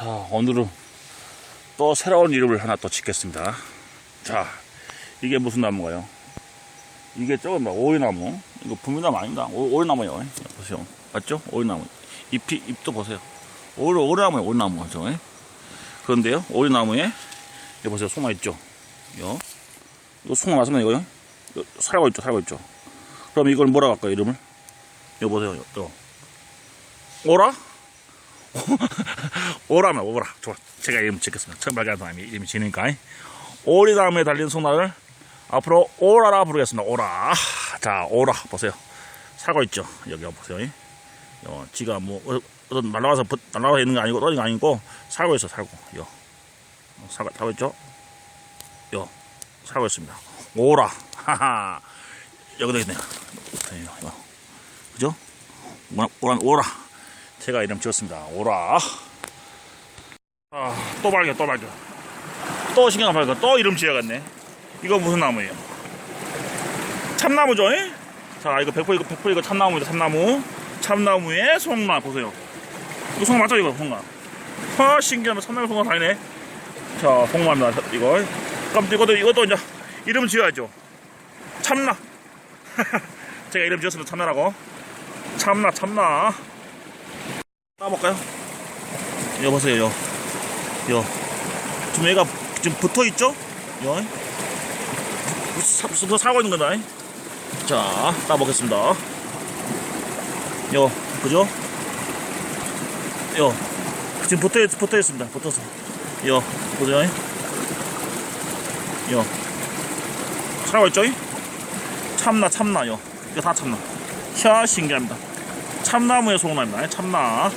자, 오늘은 또 새로운 이름을 하나 또 짓겠습니다. 자, 이게 무슨 나무가요? 이게 조금 뭐 오이나무. 이거 부미나무 아닙니다. 오, 오이나무요. 보세요. 맞죠? 오이나무. 잎이, 잎도 보세요. 오이, 오이나무요, 오이나무. 죠 그런데요, 오이나무에, 여기 보세요. 송아 있죠? 요. 이거 송아 맞습니다, 이거요? 이거 살고 있죠, 살고 있죠? 그럼 이걸 뭐라 할까요, 이름을? 여기 보세요, 요. 요. 오라? 오라면 오라. 좋아. 제가 이름 짓겠습니다. 처음 발견한 사람이 이름이 지니까. 오리나무에 달린 송나를 앞으로 오라라 부르겠습니다. 오라. 자, 오라. 보세요. 살고 있죠. 여기 보세요. 어, 지가 뭐, 어, 어떤 날라와서, 버- 날라와 있는 거 아니고, 떨어진 거 아니고, 살고 있어, 살고. 요. 어, 살고, 살고 있죠? 요. 살고 있습니다. 오라. 하하. 여기도 있네요. 요, 요. 그죠? 오라, 오라. 제가 이름 지었습니다. 오라. 아, 또 발견, 또 발견. 또 신경 발견, 또 이름 지어갔네. 이거 무슨 나무예요? 참나무죠? 예? 자, 이거 100% 이거 100% 이거 참나무입니다. 참나무. 참나무에 송나 보세요. 이거 송나 맞죠? 이거 송나. 아, 신기하네. 참나무 송나 다니네. 자, 송나입니다. 이거. 그럼 이것도 이것도 이제 이름 지어야죠. 참나. 제가 이름 지었습니다. 참나라고. 참나, 참나. 따볼까요? 여기 보세요, 요. 요. 지금 얘가 지금 붙어 있죠? 요. 사, 사, 사고 있는 거다. 자, 따보겠습니다. 요, 그죠? 요. 지금 붙어, 있- 붙어 있습니다. 붙어서. 요, 보세요. 요. 살고 있죠? 참나, 참나, 요. 이거 다 참나. 샤, 신기합니다. 참나무의 소나입니다. 참나.